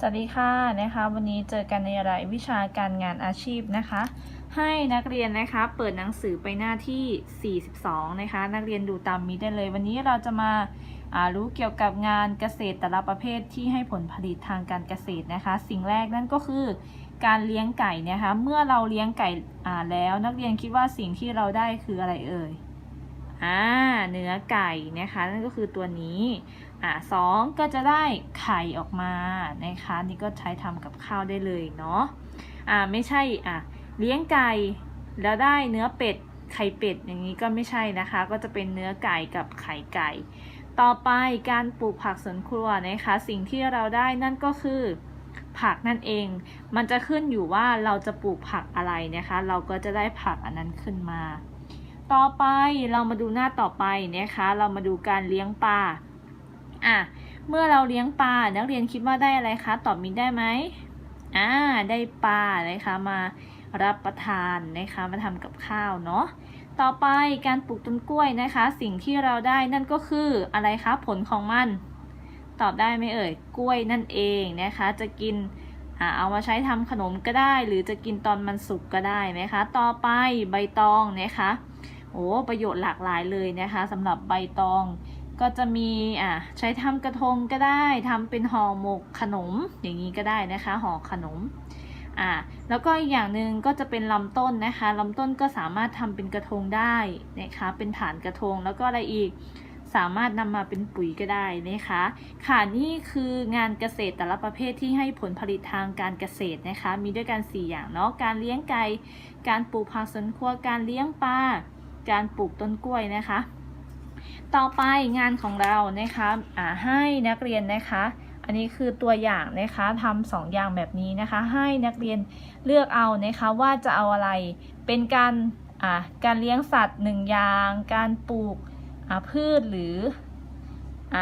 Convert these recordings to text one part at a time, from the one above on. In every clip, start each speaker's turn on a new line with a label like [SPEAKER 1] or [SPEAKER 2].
[SPEAKER 1] สวัสดีค่ะนะคะ วันนี้เจอกันในรายวิชาการงานอาชีพนะคะ ให้นักเรียนนะคะเปิดหนังสือไปหน้าที่ 42 นะคะ นักเรียนดูตามมีได้เลย วันนี้เราจะมาารู้เกี่ยวกับงานเกษตรแต่ละประเภทที่ให้ผลผลิตทางการเกษตรนะคะ สิ่งแรกนั่นก็คือการเลี้ยงไก่นะคะ เมื่อเราเลี้ยงไก่แล้วนักเรียนคิดว่าสิ่งที่เราได้คืออะไรเอ่ย อ่าเนื้อไก่นะคะนั่นก็คือตัวนี้อ่าสองก็จะได้ไข่ออกมานะคะนี่ก็ใช้ทำกับข้าวได้เลยเนาะอ่าไม่ใช่อะเลี้ยงไก่แล้วได้เนื้อเป็ดไข่เป็ดอย่างนี้ก็ไม่ใช่นะคะ ก็จะเป็นเนื้อไก่กับไข่ไก่ ต่อไปการปลูกผักสวนครัวนะคะ สิ่งที่เราได้นั่นก็คือผักนั่นเอง มันจะขึ้นอยู่ว่าเราจะปลูกผักอะไรนะคะ เราก็จะได้ผักอันนั้นขึ้นมา ต่อไปเรามาดูหน้าต่อไปนะคะ เรามาดูการเลี้ยงปลาอะเมื่อเราเลี้ยงปลานักเรียนคิดว่าได้อะไรคะ ตอบมินได้ไหมอ่าได้ปลานะคะมารับประทานนะคะมาทำกับข้าวเนาะต่อไปการปลูกต้นกล้วยนะคะ สิ่งที่เราได้นั่นก็คืออะไรคะผลของมัน ตอบได้ไหมเอ่ยกล้วยนั่นเองนะคะ จะกินเอามาใช้ทำขนมก็ได้ หรือจะกินตอนมันสุกก็ได้นะคะ ต่อไปใบตองนะคะ อ้ประโยชน์หลากหลายเลยนะคะสำหรับใบตอง ก็จะมีอะใช้ทำกระทงก็ได้ทำเป็นห่อหมกขนมอย่างนี้ก็ได้นะคะห่อขนมอะแล้วก็อีกอย่างหนึ่งก็จะเป็นลำต้นนะคะลำต้นก็สามารถทำเป็นกระทงได้นะคะเป็นฐานกระทงแล้วก็อะไรอีกสามารถนำมาเป็นปุ๋ยก็ได้นะคะ ค่ะนี่คืองานเกษตรแต่ละประเภทที่ให้ผลผลิตทางการเกษตรนะคะ มีด้วยกัน 4 อย่างเนาะ การเลี้ยงไก่ การปลูกผักสวนครัว การเลี้ยงปลา การปลูกต้นกล้วยนะคะ ต่อไปงานของเรานะคะอ่าให้นักเรียนนะคะ อันนี้คือตัวอย่างนะคะทำสองอย่างแบบนี้นะคะ ให้นักเรียนเลือกเอานะคะว่าจะเอาอะไรเป็นการการเลี้ยงสัตว์หนึ่งอย่าง การปลูกพืชหรืออ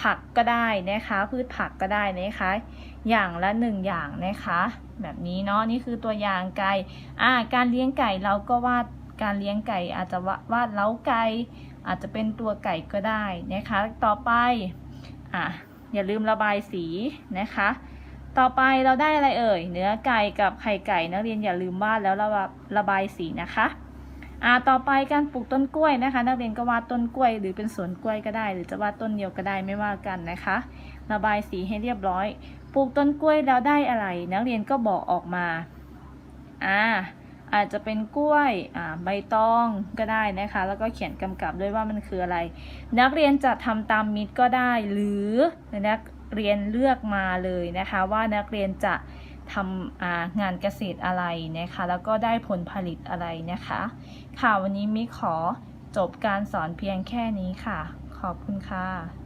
[SPEAKER 1] ผักก็ได้นะคะ พืชผักก็ได้นะคะ อย่างละหนึ่งอย่างนะคะ แบบนี้เนาะนี่คือตัวอย่างไก่การเลี้ยงไก่เราก็วาด การเลี้ยงไก่อาจจะวาดเล้าไก่อาจจะเป็นตัวไก่ก็ได้นะคะ ต่อไปอะอย่าลืมระบายสีนะคะ ต่อไปเราได้อะไรเอ่ย เนื้อไก่กับไข่ไก่นักเรียนอย่าลืมวาดแล้วระบาระบายสีนะคะอ่าต่อไปการปลูกต้นกล้วยนะคะ นักเรียนก็วาดต้นกล้วย หรือเป็นสวนกล้วยก็ได้ หรือจะวาดต้นเดียวก็ได้ไม่ว่ากันนะคะ ระบายสีให้เรียบร้อย ปลูกต้นกล้วยแล้วได้อะไร นักเรียนก็บอกออกมาอ่า อาจจะเป็นกล้วยใบตองก็ได้นะคะ แล้วก็เขียนกำกับด้วยว่ามันคืออะไร นักเรียนจะทำตามมิตรก็ได้ หรือนักเรียนเลือกมาเลยนะคะ ว่านักเรียนจะทำงานเกษตรอะไรนะคะ แล้วก็ได้ผลผลิตอะไรนะคะ ค่ะวันนี้มิขอจบการสอนเพียงแค่นี้ค่ะ ขอบคุณค่ะ